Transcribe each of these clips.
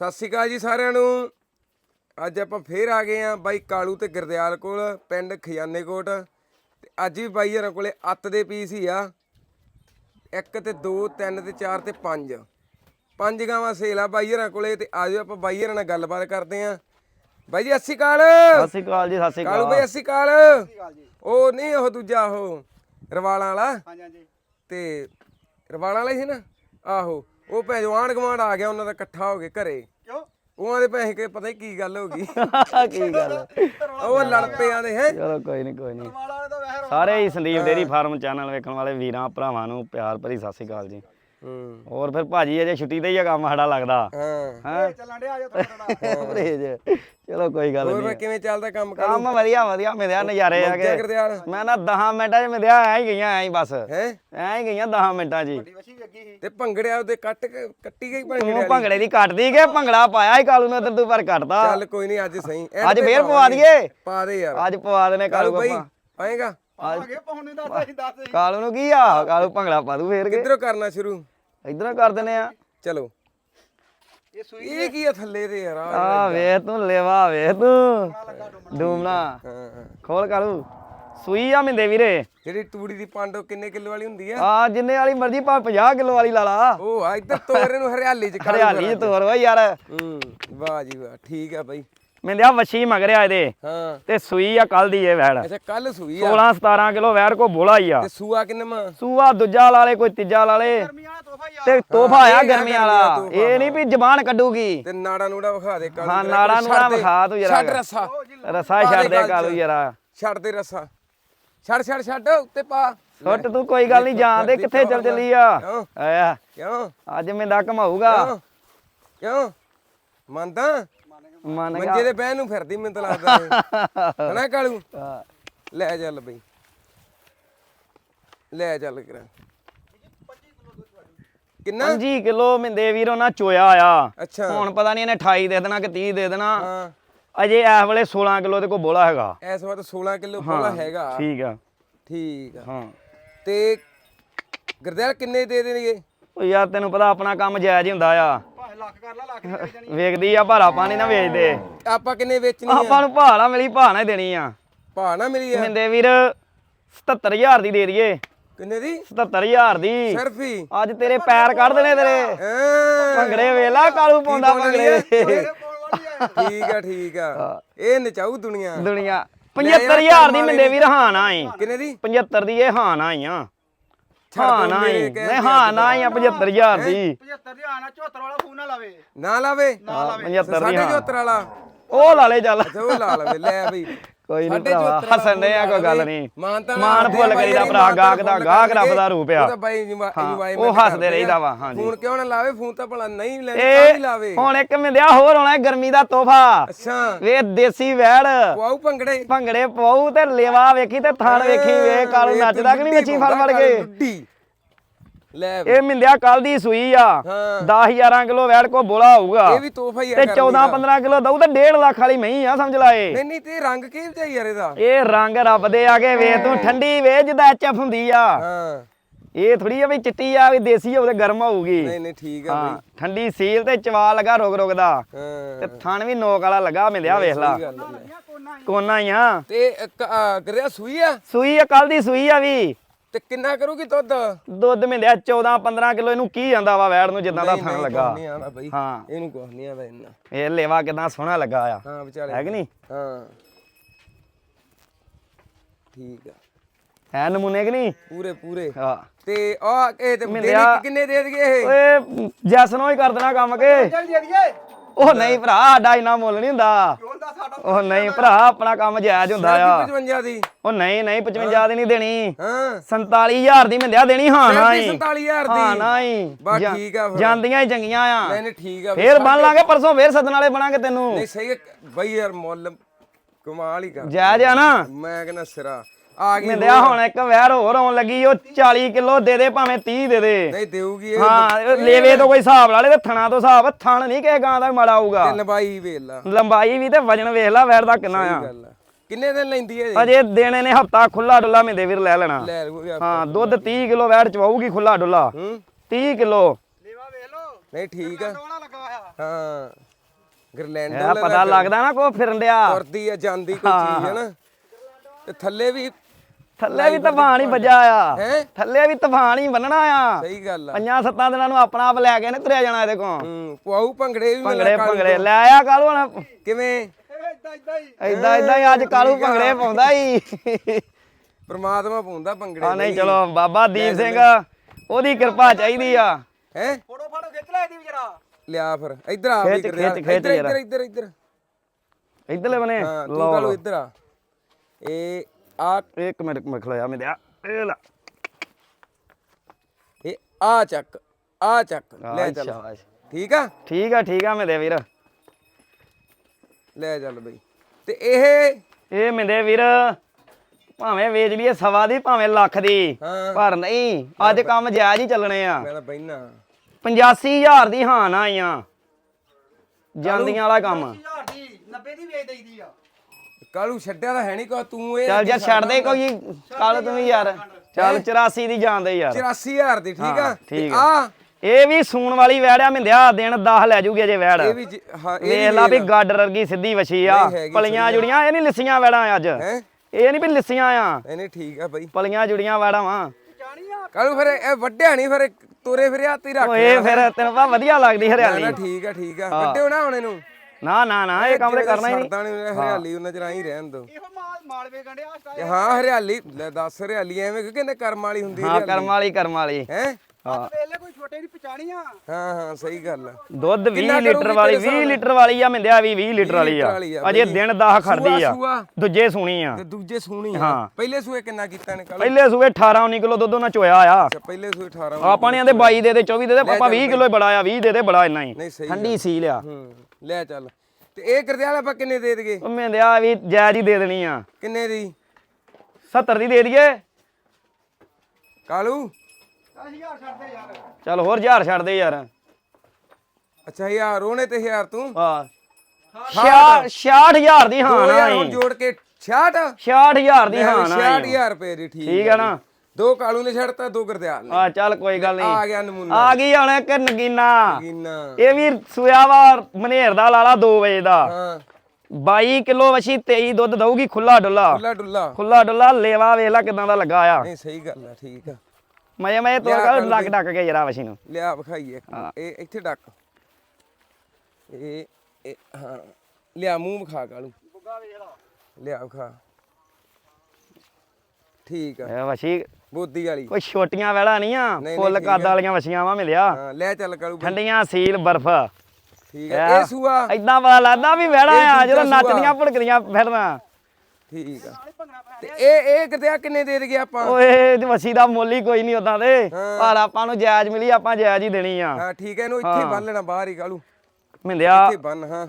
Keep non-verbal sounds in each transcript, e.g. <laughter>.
ਸਤਿ ਸ਼੍ਰੀ ਅਕਾਲ ਜੀ ਸਾਰਿਆਂ ਨੂੰ। ਅੱਜ ਆਪਾਂ ਫੇਰ ਆ ਗਏ ਆ ਬਾਈ ਕਾਲੂ ਤੇ ਗੁਰਦਿਆਲ ਕੋਲ ਪਿੰਡ ਖਜ਼ਾਨੇ ਕੋਟ ਤੇ ਅੱਜ ਵੀ ਬਾਈ ਹਰਾਂ ਕੋਲੇ ਅੱਤ ਦੇ ਪੀਸ ਹੀ ਆ। ਇੱਕ ਤੇ ਦੋ ਤਿੰਨ ਤੇ ਚਾਰ ਤੇ ਪੰਜ। ਪੰਜ ਗਾਵਾਂ ਸੇਲ ਆ ਬਾਈ ਹਰਾਂ ਕੋਲੇ ਤੇ ਆਜੋ ਆਪਾਂ ਬਾਈ ਹਰਾਂ ਨਾਲ ਗੱਲਬਾਤ ਕਰਦੇ ਆ ਬਾਈ ਜੀ ਸਤਿ ਸ਼੍ਰੀ ਅਕਾਲ। ਸਤਿ ਸ਼੍ਰੀ ਅਕਾਲ ਜੀ ਸਤਿ ਸ਼੍ਰੀ ਕਾਲੂ ਅਕਾਲ। ਬਾਈ ਸਤਿ ਸ਼੍ਰੀ ਅਕਾਲ। ਉਹ ਨਹੀਂ ਉਹ ਦੂਜਾ ਉਹ ਰਵਾਲਾਂ ਵਾਲਾ। ਹਾਂਜੀ ਹਾਂਜੀ। ਤੇ ਰਵਾਲਾਂ ਵਾਲਾ ਹੀ ਸੀ ਨਾ? ਆਹੋ। ਉਹ ਭੈ ਜਵਾਨ ਗਵਾਂਡ ਆ ਗਿਆ ਉਹਨਾਂ ਦਾ ਇਕੱਠਾ ਹੋ ਕੇ ਘਰੇ। ਕਿਉਂ? ਉਹਨਾਂ ਦੇ ਪੈਸੇ ਕਿ ਪਤਾ ਹੀ ਕੀ ਗੱਲ ਹੋ ਗਈ। <laughs> ਕੀ ਗੱਲ ਹੈ? ਉਹ ਲੜ ਪਏ ਆਂਦੇ ਹੈ? ਚਲੋ ਕੋਈ ਨਹੀਂ ਕੋਈ ਨਹੀਂ ਵਾਲਾ ਨੇ ਤਾਂ ਵਹਿਰ ਸਾਰੇ ਹੀ ਸੰਦੀਪ ਡੇਰੀ ਫਾਰਮ ਚੈਨਲ ਵੇਖਣ ਵਾਲੇ ਵੀਰਾਂ ਭਰਾਵਾਂ ਨੂੰ ਪਿਆਰ ਭਰੀ ਸਤਿ ਸ਼੍ਰੀ ਅਕਾਲ ਜੀ। ਹੂੰ। ਹੋਰ ਫਿਰ ਭਾਜੀ ਅਜੇ ਛੁੱਟੀ ਤੇ ਹੀ ਆ ਕੰਮ ਸਾਡਾ ਲੱਗਦਾ। ਹਾਂ। ਹਾਂ? ਚੱਲਣ ਡਿਆ ਆਜੋ ਥੋੜਾ ਥੋੜਾ ਪਰਹੇਜ। ਚਲੋ ਕੋਈ ਗੱਲ ਹੋਰ ਨਹੀਂ ਮੈਂ ਕਿਵੇਂ ਚੱਲਦਾ ਕੰਮ ਕਰ? ਕੰਮ ਵਧੀਆ ਵਧੀਆ ਮਿਲਿਆ ਨਜ਼ਾਰੇ ਆ ਯਾਰ ਮੈਂ ਨਾ 10 ਮਿੰਟਾਂ 'ਚ ਮਿਲਿਆ ਐ ਹੀ ਗਈਆਂ ਐ ਹੀ ਬਸ। ਹੈ? ਐ ਹੀ ਗਈਆਂ 10 ਮਿੰਟਾਂ 'ਚ ਤੇ ਭੰਗੜਿਆ ਉਹਦੇ ਕੱਟ ਕੇ- ਕੱਟੀ ਗਈ ਭੰਗੜੇ ਭੰਗੜੇ ਦੀ ਕੱਟਦੀ ਕਿ ਭੰਗੜਾ ਪਾਇਆ ਹੀ ਕਾਲੂ ਨੇ ਉਧਰ ਤੂੰ ਪਰ ਕੱਟਦਾ? ਚੱਲ ਕੋਈ ਨਹੀਂ ਅੱਜ ਸਹੀ। ਅੱਜ ਫੇਰ ਪਵਾ। ਦਈਏ। ਪਾ ਦੇ ਯਾਰ। ਅੱਜ ਪਵਾ ਦੇਣੇ ਕਾਲੂ ਬਾਈ ਆਪਾਂ। ਆਏਗਾ? ਦੱਸ ਕਾਲੂ ਨੂੰ ਕੀ ਆ? ਕਾਲੂ ਭੰਗੜਾ ਪਾ ਦੂ ਫੇਰ ਕੇ। ਕਿੱਧਰੋਂ ਕਰਨਾ ਸ਼ੁਰੂ? ਇਧਰੋਂ ਕਰ ਦਿੰਦੇ ਆ। ਚਲੋ। ਇਹ ਸੂਈ ਇਹ ਕੀ ਆ ਥੱਲੇ ਤੇ ਯਾਰ? ਆ ਵੇ ਤੂੰ ਲੇਵਾ ਵੇ ਤੂੰ। ਹਾਂ। ਖੋਲ ਕਾਲੂ। ਸੂਈ ਆ ਮਿੰਦੇ ਵੀਰੇ। ਜਿਹੜੀ ਤੂੜੀ ਦੀ ਪੰਡ ਉਹ ਕਿੰਨੇ ਕਿਲੋ ਵਾਲੀ ਹੁੰਦੀ ਆ? ਆ ਜਿੰਨੇ ਵਾਲੀ ਮਰਜ਼ੀ ਪਾ 50 ਕਿਲੋ ਵਾਲੀ ਲਾ ਲਾ। ਉਹ ਆ ਇੱਧਰ ਤੋਰੇ ਨੂੰ ਹਰਿਆਲੀ ਚ ਕਰ ਹਰਿਆਲੀ ਚ ਤੋਰ ਵਾ ਯਾਰ। ਹੂੰ ਵਾਹ ਜੀ ਵਾਹ ਠੀਕ ਆ ਬਾਈ। ਮਿੰਦਿਆ ਵਛੀ ਮਗਰਿਆ ਇਹਦੇ। ਹਾਂ। ਤੇ ਸੂਈ ਆ ਕੱਲ ਦੀ ਇਹ ਵੈੜ। ਅੱਛਾ ਕੱਲ ਸੂਈ ਆ। 16 17 ਕਿਲੋ ਵੈੜ ਕੋ ਬੋਲਾ ਹੀ ਆ। ਤੇ ਸੂਆ ਕਿੰਨਾ ਮਾ? ਸੂਆ ਦੂਜਾ ਲਾ ਲੇ ਕੋਈ ਤੀਜਾ ਲਾ ਲੇ। ਗਰਮੀ ਵਾਲਾ ਤੋਹਫਾ ਯਾਰ। ਤੇ ਤੋਹਫਾ ਇਹ ਗਰਮੀ ਵਾਲਾ। ਇਹ ਨਹੀਂ ਵੀ ਜ਼ਬਾਨ ਕੱਢੂਗੀ। ਤੇ ਨਾੜਾ ਨੂੜਾ ਵਿਖਾ ਦੇ ਕਾਲੂ ਹਾਂ, ਨਾੜਾਂ ਨੂੜਾਂ ਦੇ, ਵਿਖਾ ਤੂੰ ਜਰਾ। ਛੱਡ ਰੱਸਾ। ਰਸਾ ਦੇ ਛੱਡ ਦੇ। ਕਾਲੂ ਯਾਰਾ ਛੱਡ ਦੇ ਰੱਸਾ। ਛੱਡ ਛੱਡ ਛੱਡ ਉੱਤੇ ਪਾ। ਛੁੱਟ ਤੂੰ ਕੋਈ ਗੱਲ ਨਹੀਂ ਜਾਣਦੇ ਕਿੱਥੇ ਚੱਲ ਚੱਲੀ ਆ? ਆਇਆ। ਕਿਉਂ? ਅੱਜ ਮਿੰਦਾ ਘਮਾਊਗਾ ਕਿਉਂ? ਕਿਉਂ? ਮੰਨਦਾ? ਮੰਨ ਮੰਜੇ ਗਿਆ ਦੇ ਬਹਿ ਨੂੰ ਫਿਰਦੀ ਮੈਨੂੰ ਤਾਂ ਲੱਗਦਾ ਇਹ। <laughs> ਹਨਾ ਕਾਲੂ? ਹਾਂ। ਲੈ ਚੱਲ ਬਈ। ਲੈ ਚੱਲ ਕਰਾਂ। ਕਿੰਨਾ? 25 ਕਿਲੋ ਮਿੰਦੇ ਵੀਰ ਉਹਨਾਂ ਚੋਇਆ ਆ। ਅੱਛਾ। ਹੁਣ ਪਤਾ ਨਹੀਂ ਇਹਨੇ 28 ਦੇ ਦੇਣਾ ਕਿ 30 ਦੇ ਦੇਣਾ। ਹਾਂ। ਅਜੇ ਇਸ ਵੇਲੇ 16 ਕਿਲੋ ਦੇ ਕੋ ਬੋਲਾ ਹੈਗਾ। ਇਸ ਵਾਰ 16 ਕਿਲੋ ਪੋਲਾ ਹੈਗਾ। ਠੀਕ ਆ। ਠੀਕ ਆ। ਹਾਂ। ਤੇ ਗੁਰਦਿਆਲ ਕਿੰਨੇ ਦੇ ਦੇਣਗੇ? ਉਹ ਯਾਰ ਤੈਨੂੰ ਪਤਾ ਆਪਣਾ ਕੰਮ ਜਾਇਜ਼ ਹੀ ਹੁੰਦਾ ਆ। ਲੱਖ ਕਰ ਲਾ ਲੱਖ ਦੀ ਦੇ ਦੇਣੀ ਵੇਖਦੀ ਆ ਭਾਰਾ ਪਾਣੀ ਨਾ ਵੇਚਦੇ। ਆਪਾਂ ਕਿੰਨੇ ਵੇਚਣੀ ਆ? ਆਪਾਂ ਨੂੰ ਭਾਰਾ ਮਿਲੀ ਭਾਣਾ ਹੀ ਦੇਣੀ ਆ। ਭਾ ਨਾ ਮਿਲੀ ਆ? ਮਿੰਦੇ ਵੀਰ 77000 ਦੀ ਦੇ ਦਈਏ। ਕਿੰਨੇ ਦੀ? 77000 ਦੀ। ਸਿਰਫ ਹੀ? ਅੱਜ ਤੇਰੇ ਪੈਰ ਕੱਢ ਦੇਣੇ ਤੇਰੇ। ਭੰਗੜੇ ਵੇਲਾ ਕਾਲੂ ਪਾਉਂਦਾ? ਭੰਗੜੇ। ਵਾਲੀ ਠੀਕ ਆ ਠੀਕ ਆ। ਇਹ ਨਚਾਊ ਦੁਨੀਆ। ਦੁਨੀਆ। 75000 ਦੀ ਮਿੰਦੇ ਵੀਰ ਹਾਂ ਨਾ ਆਈ। ਕਿੰਨੇ ਦੀ? 75 ਦੀ ਇਹ ਹਾਂ ਨਾ ਆਈ ਆ ਹਾਂ ਨਾ ਕਹਿ ਨਹੀਂ ਹਾਂ ਨਾ ਆ 75000 ਦੀ। 75 ਦੀ ਆਣਾ 74 ਵਾਲਾ ਫੋਨ ਨਾ ਲਾਵੇ। ਨਾ ਲਾਵੇ? ਨਾ ਲਾਵੇ। 75 ਦੀ ਸਾਡੇ ਹਾਂ ਜੋਤਰ ਵਾਲਾ। ਉਹ ਲਾ ਲੈ ਚੱਲ। ਉਹ ਲਾ ਲਵੇ ਲੈ ਬਈ। ਕੋਈ ਨਹੀਂ ਭਰਾਵਾ ਹੱਸਣ ਆ ਕੋਈ ਗੱਲ ਨਹੀਂ। ਮਾਨ ਬਾਈ ਕਰੀਦਾ ਭਰਾ ਗਾਹਕ ਦਾ ਗਾਹਕ ਰੱਬ ਦਾ ਰੂਪ ਆ। ਉਹ ਹੱਸਦੇ। ਰਹੀਦਾ ਵਾ, ਹਾਂਜੀ। ਫੋਨ ਕਿਉਂ ਨਾ ਲਾਵੇ? ਫੋਨ ਤਾਂ ਭਲਾ ਨਹੀਂ ਵੀ ਇਹ ਲਾਵੇ। ਹੁਣ ਇੱਕ ਮਿੰਦਿਆ ਹੋਰ ਆਉਣਾ ਗਰਮੀ ਦਾ ਤੋਹਫਾ। ਅੱਛਾ। ਵੇ ਦੇਸੀ ਵੈੜ। ਵਾਉ ਭੰਗੜੇ? ਭੰਗੜੇ ਪਾਉ ਤੇ ਲੇਵਾ ਵੇਖੀ ਤੇ ਥਣ ਵੇਖੀ ਵੇ ਕਾਲੂ ਨੱਚਦਾ ਕਿ ਨਹੀਂ ਮੱਛੀ ਫੜ ਫੜ ਕੇ। ਲੈ ਇਹ ਮਿੰਦਿਆ ਕੱਲ ਦੀ ਸੂਈ ਆ। ਹਾਂ। 10 11 ਕਿਲੋ ਵੈੜ ਕੋ ਬੋਲਾ ਹੋਊਗਾ। ਇਹ ਵੀ ਤੋਹਫਾ ਹੀ ਆ ਤੇ ਗਰਮੀ 14 ਦਾ। 15 ਕਿਲੋ ਦਊ ਤੇ 1.5 ਲੱਖ ਵਾਲੀ ਮਹੀਂ ਆ ਸਮਝ ਲਾਏ ਨਹੀਂ ਨਹੀਂ ਤੇ ਰੰਗ ਕਿਹੋ ਜਿਹਾ ਯਾਰ ਇਹਦਾ? ਇਹ ਰੰਗ ਰੱਬ ਦੇ ਆਗੇ ਵੇ ਤੂੰ ਠੰਡੀ ਵੇ ਜਿੱਦਾਂ ਐਚਐਫ ਹੁੰਦੀ ਆ। ਹਾਂ। ਇਹ ਥੋੜੀ ਆ ਵੀ ਚਿੱਟੀ ਆ ਵੀ ਦੇਸੀ ਹੋਵੇ ਤੇ ਗਰਮ ਹੋਊਗੀ। ਨਹੀਂ ਨਹੀਂ ਠੀਕ ਆ ਬਈ। ਠੰਡੀ ਸੀਲ ਤੇ ਚਵਾ ਲਗਾ ਰੁਕ ਰੁਕ ਦਾ। ਤੇ ਥਣ ਵੀ ਨੋਕ ਵਾਲਾ ਲੱਗਾ ਮਿਲਿਆ ਵੇਖ ਲਾ। ਆ। ਲੈ। ਕੋਨਾ ਹੀ ਆ। ਤੇ ਕਰਿਆ ਸੂਈ ਆ? ਸੂਈ ਆ ਕੱਲ ਦੀ ਸੂਈ ਆ ਵੀ। ਤੇ ਕਿੰਨਾ ਕਰੂਗੀ ਦੁੱਧ? ਦੁੱਧ ਮਿਲਿਆ 14 15 ਕਿਲੋ ਇਹਨੂੰ ਕੀ ਜਾਂਦਾ ਵਾ ਵੈੜ ਨੂੰ ਜਿੱਦਾਂ ਦਾ ਥਣ ਲੱਗਾ। ਕੁਛ ਨਹੀਂ ਆਣਾ ਬਈ। ਹਾਂ। ਇਹਨੂੰ ਕੁਝ ਨਹੀਂ ਆਦਾ ਇੰਨਾ। ਇਹ ਲੇਵਾ ਕਿਦਾਂ ਸੋਹਣਾ ਲੱਗਾ ਆ। ਹਾਂ ਵਿਚਾਲੇ। ਹੈ ਕਿ ਨਹੀਂ? ਹਾਂ। ਠੀਕ ਆ। ਹੈ ਨਮੂਨੇ ਕਿ ਨਹੀਂ? ਪੂਰੇ ਪੂਰੇ। ਹਾਂ। ਤੇ ਆ ਇਹ ਤੇ। ਦੇਣੀ ਕਿੰਨੇ ਦੇ ਦਈਏ ਇਹ? ਓਏ ਜੈਸਨੋ ਹੀ ਕਰ ਦੇਣਾ ਕੰਮ ਕੇ। ਚੱਲ ਦੇ ਦਈਏ ਉਹ ਨਹੀਂ ਭਰਾ ਸਾਡਾ ਇੰਨਾ ਮੁੱਲ ਨਹੀਂ ਹੁੰਦਾ। ਦਾ ਸਾਡਾ ਉਹ ਨਹੀਂ ਭਰਾ ਆਪਣਾ ਕੰਮ ਜਾਇਜ਼ ਹੁੰਦਾ ਆ। 55 ਦੀ। ਉਹ ਨਹੀਂ ਨਹੀਂ 55 ਦੀ ਨਹੀਂ ਦੇਣੀ। ਹਾਂ। 47000 ਦੀ ਮਿੰਦਿਆ ਦੇਣੀ ਹਾਂ ਨਾ ਹੀ 47000 ਦੀ। ਹਾਂ ਨਾ ਹੀ ਜਾਂ- ਠੀਕ ਆ ਫਿਰ। ਜਾਂਦੀਆਂ ਹੀ ਚੰਗੀਆਂ ਆ। ਨਹੀਂ ਨਹੀਂ ਠੀਕ ਆ। ਫੇਰ ਬਣ ਲਾਂਗੇ ਪਰਸੋਂ ਫੇਰ ਸੱਦਣ ਵਾਲੇ ਬਣਾਂਗੇ ਤੈਨੂੰ। ਨਹੀਂ ਸਹੀ ਬਈ ਯਾਰ ਮੁੱਲ ਕਮਾਲ ਹੀ ਕਰ। ਜਾਇਜ਼ ਆ ਨਾ। ਮੈਂ ਕਹਿੰਦਾ ਸਿਰਾ। ਆ ਗਈ ਮਿੰਦਿਆ ਹੁਣ ਇੱਕ ਵੈਰ ਹੋਰ ਆਉਣ ਲੱਗੀ ਉਹ 40 ਕਿਲੋ ਦੇ ਦੇ ਭਾਵੇਂ 30 ਦੇ ਦੇ। ਨਹੀਂ ਦੇਊਗੀ ਇਹ ਹਾਂ ਲੇਵੇ ਤੋਂ ਕੋਈ ਹਿਸਾਬ ਲਾ ਲੈ ਤੇ ਥਣਾ ਤੋਂ ਹਿਸਾਬ ਥਣ ਨਹੀਂ ਕਿਸੇ ਗਾਂ ਦਾ ਮਾੜਾ ਆਊਗਾ। ਤੇ ਲੰਬਾਈ ਵੇਲਾ ਲੰਬਾਈ ਵੀ ਤੇ ਵਜਨ ਵੇਖ ਲੈ ਵੈਰ ਦਾ ਕਿੰਨਾ ਆ। ਕਿੰਨੇ ਦਿਨ ਲੈਂਦੀ ਹੈ ਅਜੇ ਦੇਣੇ ਨੇ ਹਫਤਾ ਖੁੱਲਾ ਡੁੱਲਾ ਮਿੰਦੇ ਵੀਰ ਲੈ ਲੈਣਾ। ਲੈ। ਹਾਂ ਦੁੱਧ 30 ਕਿਲੋ ਵੈੜ ਚਵਾਊਗੀ ਖੁੱਲਾ ਡੁੱਲਾ। ਹੂੰ। 30 ਕਿਲੋ। ਲੇਵਾ ਵੇਖ ਲੋ ਨਹੀਂ ਠੀਕ ਆ। ਹਾਂ। ਗਰਲੈਂਡ ਪਤਾ ਲੱਗਦਾ ਨਾ ਕੋ ਫਿਰਨ ਡਿਆ। ਤੁਰਦੀ ਆ ਜਾਂਦੀ ਕੋਈ ਚੀਜ਼ ਹੈ ਨਾ? ਤੇ ਥੱਲੇ ਵੀ ਥੱਲੇ ਵੀ ਤੂਫਾਨ ਹੀ ਵੱਜਾ ਆ। ਹੈ? ਥੱਲੇ ਵੀ ਤੂਫਾਨ ਹੀ ਬੰਨਣਾ ਆ। ਸਹੀ ਗੱਲ ਆ। ਪੰਜਾਂ ਸੱਤਾਂ ਦਿਨਾਂ ਨੂੰ ਆਪਣਾ ਆਪ ਲੈ ਕੇ ਨੇ ਤੁਰਿਆ ਜਾਣਾ ਇਹਦੇ ਕੋਲ। ਹੂੰ ਪੁਆਉ ਭੰਗੜੇ ਵੀ ਭੰਗੜੇ ਕਾਲੂ ਭੰਗੜੇ ਲੈ ਆ ਕਾਲੂ ਹੁਣ। ਕਿਵੇਂ? ਇਦਾਂ ਇਦਾਂ ਹੀ ਏਦਾਂ ਏਦਾਂ ਹੀ ਅੱਜ ਕਾਲੂ ਭੰਗੜੇ ਪਾਉਂਦਾ ਹੀ। ਪ੍ਰਮਾਤਮਾ ਪਾਉਂਦਾ ਭੰਗੜੇ ਆ ਨਹੀਂ ਚਲੋ ਬਾਬਾ ਦੀਪ ਸਿੰਘ ਉਹਦੀ ਕਿਰਪਾ ਚਾਹੀਦੀ ਆ। ਹੈ? ਫੋਟੋ ਫਾਟੋ ਖਿੱਚ ਲੈ ਇਹਦੀ ਵੀ ਜਰਾ। ਲਿਆ ਫਿਰ। ਇੱਧਰ ਆ ਵੀ ਖਿੱਚ, ਖਿੱਚ, ਖਿੱਚ ਇੱਧਰ। ਇੱਧਰ ਇੱਧਰ ਇੱਧਰ। ਇਧਰਲੇ ਬਨੇ ਹਾਂ ਤੂੰ ਲਓ ਕਾਲੂ ਲਓ। ਇੱਧਰ ਆ। ਇਹ ਆ ਇੱਕ ਮਿੰਟ ਮੈਂ ਖਲੋਇਆ ਮੈਂ ਦਿਆ ਇਹ ਲੈ। ਇਹ ਆ ਚੱਕ ਆ ਚੱਕ। ਲੈ ਚੱਲ। ਸ਼ਾਬਾਸ਼। ਠੀਕ ਆ? ਠੀਕ ਆ ਠੀਕ ਆ ਮੇਰੇ ਵੀਰ। ਲੈ ਚੱਲ ਬਈ। ਤੇ ਇਹ? ਇਹ ਮਿੰਦੇ ਵੀਰ ਭਾਵੇਂ ਵੇਚ ਲਈਏ ਸਵਾ ਦੀ ਭਾਵੇਂ ਲੱਖ ਦੀ ਹਾਂ। ਪਰ ਨਹੀਂ ਅੱਜ ਕੰਮ ਜਾਇਜ਼ ਹੀ ਚੱਲਣੇ ਆ। ਮੈਂ ਤਾਂ ਬੈਨਾ 85000 ਦੀ ਹਾਂ ਨਾ ਆਈਆਂ। ਜਾਂਦੀਆਂ ਵਾਲਾ ਕੰਮ। 1000 ਦੀ 90 ਦੀ ਵੇਚ ਦਈਦੀ ਆ। ਕਾਲੂ ਛੱਡਿਆ ਤਾਂ ਹੈ ਨਹੀਂ ਕੋ ਤੂੰ ਇਹ ਚੱਲ ਯਾਰ ਛੱਡ ਦੇ ਕੋਈ ਕੱਲ ਤੂੰ ਵੀ ਯਾਰ ਚੱਲ 84 ਦੀ ਜਾਂਦੇ ਯਾਰ। 84000 ਦੀ ਠੀਕ ਆ? ਠੀਕ ਤੇ ਆ। ਆ। ਇਹ ਵੀ ਸੂਣ ਵਾਲੀ ਵੈੜਿਆ ਮਿੰਦਿਆ ਦਿਨ 10 ਲੈ ਜੂਗੀ ਅਜੇ ਵੈੜ। ਇਹ ਵੀ ਜੀ- ਹਾਂ ਇਹ ਵੇਖ ਲਾ ਵੀ ਗਾਡਰ ਵਰਗੀ ਸਿੱਧੀ ਵਛੀ ਆ ਨਹੀਂ ਹੈਗੀ ਪਲੀਆਂ ਜੁੜੀਆਂ ਇਹ ਨਹੀਂ ਲਿੱਸੀਆਂ ਵੈੜਾਂ ਅੱਜ। ਹੈ? ਇਹ ਨਹੀਂ ਵੀ ਲਿੱਸੀਆਂ ਆ। ਇਹਨੇ ਠੀਕ ਆ ਬਈ। ਪਲੀਆਂ ਜੁੜੀਆਂ ਵੈੜਾਂ ਵਾਂ। ਜਾਣੀ ਕਾਲੂ ਫਿਰ ਇਹ ਵੱਡਿਆ ਨਹੀਂ ਫਿਰ ਤੋਰੇ ਫਿਰਿਆ ਹੀ ਰੱਖ ਓਏ ਫਿਰ ਤੈਨੂੰ ਪਤਾ ਵਧੀਆ ਲੱਗਦੀ ਹਰਿਆਲੀ। ਨਾ ਠੀਕ ਆ ਠੀਕ ਆ। ਵੱਡੇ ਨਾ ਹੁਣ ਇਹਨੂੰ। ਨਾ ਨਾ ਨਾ ਇਹ ਕੰਮ ਤੇ ਕਰਨਾ ਹੀ ਨਹੀਂ। ਸਰਦਾ ਨਹੀਂ ਹਰਿਆਲੀ ਉਹਨਾਂ ਚ ਰਾਹੀਂ ਰਹਿਣ ਦੋ। ਇਹੋ ਮਾਲ ਮਾਲ ਵੇਚਣ ਡਿਆ ਤੇ ਸਟਾਈਲ ਹਾਂ ਹਰਿਆਲੀ ਲੈ ਦੱਸ ਹਰਿਆਲੀ ਐਵੇਂ ਕਿ ਕਹਿੰਦੇ ਕਰਮ ਵਾਲੀ ਹੁੰਦੀ ਹਾਂ ਕਰਮ ਵਾਲੀ ਕਰਮ ਵਾਲੀ। ਹੈ? ਹੱਥ ਦੀ ਪਛਾਣੀ ਆ। ਹਾਂ ਹਾਂ ਸਹੀ ਗੱਲ ਆ। ਦੁੱਧ 20 ਕਿੰਨਾ ਲੀਟਰ ਵਾਲੀ ਤੇਰੇ 20 ਲੀਟਰ ਵਾਲੀ ਆ ਮਿੰਦਿਆ ਵੀ 20 ਲੀਟਰ ਵਾਲੀ ਆ। ਅਜੇ। ਦਿਨ 10 ਖੜਦੀ ਆ। ਦੂਜੇ ਸੂਣੀ ਆ। ਤੇ ਦੂਜੇ ਸੂਣੀ ਆ। ਪਹਿਲੇ ਸੂਏ ਕਿੰਨਾ ਕੀਤਾ ਨੇ ਕੱਲ? ਪਹਿਲੇ ਸੂਏ 18 19 ਕਿਲੋ ਦੁੱਧ ਉਹਨਾਂ ਚੋਇਆ ਆ। ਅੱਛਾ ਪਹਿਲੇ ਸੂਏ 18 ਆਪਾਂ ਨੇ ਆਂਦੇ 22 ਦੇ ਦੇ 24 ਦੇ ਦੇ ਪਾਪਾ 20 ਕਿਲੋ ਬੜਾ ਆ 20 ਦੇ ਦੇ ਬੜਾ ਇੰਨਾ ਨਹੀਂ, ਹੀ ਸਹੀ ਠੰਡੀ ਸੀ ਲਿਆ ਹੂੰ ਲੈ ਚੱਲ। ਤੇ ਇਹ ਕਰਦਿਆਲ ਆਪਾਂ ਕਿੰਨੇ ਦੇ ਦਈਏ? ਉਹ ਮਿੰਦਿਆ ਵੀ ਜਾਇਜ਼ ਹੀ ਦੇ ਦੇਣੀ ਆ। ਕਿੰਨੇ ਦੀ? 70 ਦੀ ਦੇ ਦਈਏ। ਕਾਲੂ? 10000 ਛੱਡ ਦੇ ਯਾਰ। ਚੱਲ ਹੋਰ ਹਜ਼ਾਰ ਛੱਡ ਦੇ ਯਾਰ। ਅੱਛਾ ਯਾਰ ਉਹਨੇ ਤੇ ਹਜ਼ਾਰ ਤੂੰ? ਆ 66000 ਦੀ ਹਾਂ ਨਾ ਹੁਣ ਹੀ ਜੋੜ ਕੇ 66 66000 ਦੀ ਹਾਂ ਨਾ ਹੀ 66000 ਰੁਪਏ ਦੀ ਠੀਕ ਠੀਕ ਆ ਨਾ। ਦੋ ਕਾਲੂ ਨੇ ਛੱਡਤਾ ਦੋ ਕਰਦਿਆਲ ਨੇ। ਆ ਚੱਲ ਕੋਈ ਗੱਲ ਆ ਨਹੀਂ। ਗਿਆ ਨਮੂਨਾ। ਆ ਗਈ ਹੁਣ ਇੱਕ ਨਗੀਨਾ। ਗੀਨਾ ਇਹ ਵੀ ਸੂਆ ਵਾ ਮਨੇਰ ਦਾ ਲਾਲਾ 2 ਵਜੇ ਦਾ। ਹਾਂ। 22 ਕਿਲੋ ਵਛੀ 23 ਦੁੱਧ ਦਊਗੀ ਖੁੱਲਾ ਡੁੱਲਾ। ਖੁੱਲਾ ਡੁੱਲਾ। ਖੁੱਲਾ ਡੁੱਲਾ ਲੇਵਾ ਵੇਖ ਲਾ ਕਿਦਾਂ ਦਾ ਲੱਗਾ ਆ। ਨਹੀਂ ਸਹੀ ਗੱਲ ਆ ਠੀਕ ਆ। ਮਜੇ ਮਜੇ ਤੋੜ ਲਿਆ ਕਰ ਕਰ ਲੱਗ ਬਈ। ਡੱਕ ਕੇ ਜਰਾ ਵਛੀ ਨੂੰ। ਲਿਆ ਵਿਖਾਈਏ ਇੱਕ। ਇਹ ਇੱਥੇ ਡੱਕ। ਇਹ ਇਹ ਹਾਂ। ਲਿਆ ਮੂੰਹ ਵਿਖਾ ਕਾਲੂ। ਬੁੱਗਾ ਵੇਖ ਲਾ ਲਿਆ ਵਿਖਾ। ਠੀਕ ਆ। ਇਹ ਵਛੀ ਬੋਦੀ ਵਾਲੀ। ਕੋਈ ਛੋਟੀਆਂ ਵੈਲਾ ਨਹੀਂ ਆ ਨਹੀਂ, ਫੁੱਲ ਠੀਕ ਆ। ਵਾਲੀਆਂ ਵਛੀਆਂ ਵਾ ਮਿਲਿਆ। ਹਾਂ ਲੈ ਚੱਲ ਕਾਲੂ ਬਈ। ਠੰਡੀਆਂ ਸੀਲ ਬਰਫ। ਠੀਕ ਆ। ਇਹ ਸੂਆ। ਐਦਾਂ ਪਤਾ ਲੱਗਦਾ ਵੀ ਵੈਲਾ ਇਹ ਆ ਦੂਜਾ ਜਦੋਂ ਸੂਆ। ਨੱਚਦੀਆਂ ਭੜਕਦੀਆਂ ਫਿਰਨਾ ਠੀਕ ਆ। ਤੇ ਇਹ ਇਹ ਕਿਤੇ ਕਿੰਨੇ ਦੇ ਦਈਏ ਆਪਾਂ? ਓਏ ਵਛੀ ਦਾ ਮੁੱਲ ਹੀ ਕੋਈ ਨਹੀਂ ਉਦਾਂ ਦੇ। ਪਰ ਆਪਾਂ ਨੂੰ ਜਾਇਜ਼ ਮਿਲੀ ਆਪਾਂ ਜਾਇਜ਼ ਹੀ ਦੇਣੀ ਆ। ਹਾਂ ਠੀਕ ਹੈ ਇਹਨੂੰ ਇੱਥੇ ਬੰਨ ਲੈਣਾ ਬਾਹਰ ਹੀ ਕਾਲੂ ਮਿੰਦਿਆ। ਇੱਥੇ ਬੰਨ ਹਾਂ।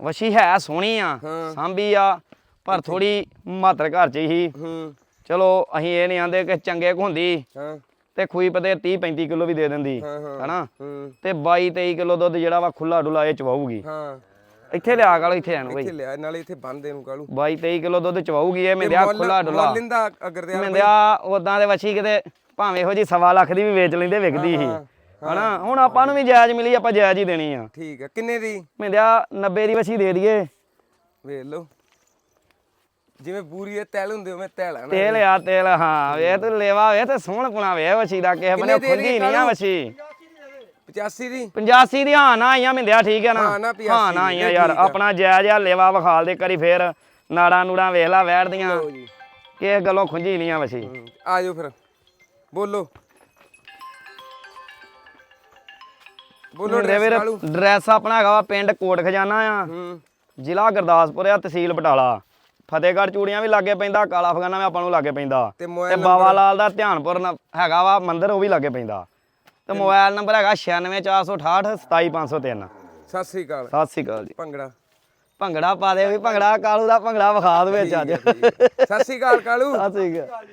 ਵਛੀ ਹੈ ਸੋਹਣੀ ਆ। ਸਾਂਭੀ ਆ ਪਰ ਥੋੜੀ ਮਾਤਰ ਘਰ ਚ ਹੀ। ਹੂੰ। ਚਲੋ ਅਸੀਂ ਇਹ ਨਹੀਂ ਆਂਦੇ ਕਿ ਚੰਗੇ ਕੁ ਹੁੰਦੀ। ਹਾਂ। ਤੇ ਖੂਈ ਪਤੇ 30 35 ਕਿਲੋ ਵੀ ਦੇ ਦਿੰਦੀ। ਹਨਾ? ਤੇ 22 23 ਕਿਲੋ ਦੁੱਧ ਜਿਹੜਾ ਵਾ ਖੁੱਲਾ ਡੁੱਲਾ ਇਹ ਚਵਾਊਗੀ ਹਾਂ। ਇੱਥੇ ਲਿਆ ਕਾਲੋ ਇੱਥੇ ਆਣ ਬਈ। ਇੱਥੇ ਲਿਆ ਨਾਲੇ ਇੱਥੇ ਬੰਨ ਦੇ ਨੂੰ ਕਾਲੂ 22 23 ਕਿਲੋ ਦੁੱਧ ਚਵਾਊਗੀ ਇਹ ਮਿੰਦਿਆ ਖੁੱਲਾ ਡੁੱਲਾ ਲਿੰਦਾ ਅਗਰ ਦੇ ਮਿੰਦਿਆ ਉਦਾਂ ਦੇ ਵਛੀ ਕਿਤੇ ਭਾਵੇਂ ਇਹੋ ਜੀ ਸਵਾ ਲੱਖ ਦੀ ਵੀ ਵੇਚ ਲੈਂਦੇ ਵਿਕਦੀ ਸੀ। ਹਨਾ? ਹੁਣ ਆਪਾਂ ਨੂੰ ਵੀ ਜਾਇਜ਼ ਮਿਲੀ ਆਪਾਂ ਜਾਇਜ਼ ਹੀ ਦੇਣੀ ਆ। ਠੀਕ ਹੈ ਕਿੰਨੇ ਦੀ? ਮਿੰਦਿਆ 90 ਦੀ ਵਛੀ ਦੇ ਦਈਏ। ਵੇਖ ਲਓ। ਜਿਵੇਂ ਬੂਰੀ ਦੇ ਤੈਲ ਹੁੰਦੇ ਉਵੇਂ ਤੈਲ ਆ ਨਾ। ਤੇਲ ਆ ਤੇਲ ਹਾਂ। ਵੇ ਤੂੰ ਲੈਵਾ ਵੇ ਤੇ ਸੋਹਣ ਪੁਣਾ ਵੇ ਵਛੀ ਦਾ ਕਿਸੇ ਬਨੇ ਖੁੰਝੀ ਨਹੀਂ ਆ? ਵਛੀ। 85 ਦੀ? 85 ਦੀ ਹਾਂ ਨਾ ਆਈਆਂ ਮਿੰਦਿਆ ਠੀਕ ਹੈ ਨਾ। ਹਾਂ ਨਾ 85 ਹਾਂ ਨਾ ਆਈਆਂ ਯਾਰ। ਆਪਣਾ ਜਾਇਜ਼ ਆ ਲੇਵਾ ਵਿਖਾਲ ਦੇ ਕਰੀ ਫੇਰ ਨਾੜਾ ਨੂੜਾ ਵੇਖ ਲਾ ਵੈੜਦੀਆਂ ਜੀ। ਕਿਸੇ ਗੱਲੋਂ ਖੁੰਝੀ ਨਹੀਂ ਆ ਵਛੀ ਹੂੰ, ਆ ਜਾਓ ਫਿਰ। ਬੋਲੋ। ਬੋਲੋ ਡਰੈਸ ਆਪਣਾ ਹੈਗਾ ਵਾ ਪਿੰਡ ਕੋਟ ਖਜ਼ਾਨਾ ਆ। ਜ਼ਿਲ੍ਹਾ ਗੁਰਦਾਸਪੁਰ ਆ ਤਹਿਸੀਲ ਬਟਾਲਾ। ਫਤਿਹਗੜ੍ਹ ਚੂੜੀਆਂ ਵੀ ਲਾਗੇ ਪੈਂਦਾ ਕਾਲਾ ਫਗਾਨਾ ਵੀ ਆਪਾਂ ਨੂੰ ਲਾਗੇ ਪੈਂਦਾ। ਤੇ ਬਾਵਾ ਲਾਲ ਦਾ ਧਿਆਨਪੁਰ ਹੈਗਾ ਵਾ ਮੰਦਿਰ ਉਹ ਵੀ ਲਾਗੇ ਪੈਂਦਾ। ਤੇ ਮੋਬਾਈਲ ਨੰਬਰ ਹੈਗਾ 96468 27503 ਸਤਿ ਸ੍ਰੀ ਅਕਾਲ। ਸਤਿ ਸ੍ਰੀ ਅਕਾਲ ਜੀ। ਭੰਗੜਾ। ਭੰਗੜਾ ਪਾ ਦੇ ਵੀ ਭੰਗੜਾ ਕਾਲੂ ਦਾ ਭੰਗੜਾ ਵਿਖਾ ਦੇ ਵਿੱਚ ਅੱਜ। ਸਤਿ ਸ੍ਰੀ ਅਕਾਲ ਕਾਲੂ। ਸਤਿ ਸ੍ਰੀ ਅਕਾਲ।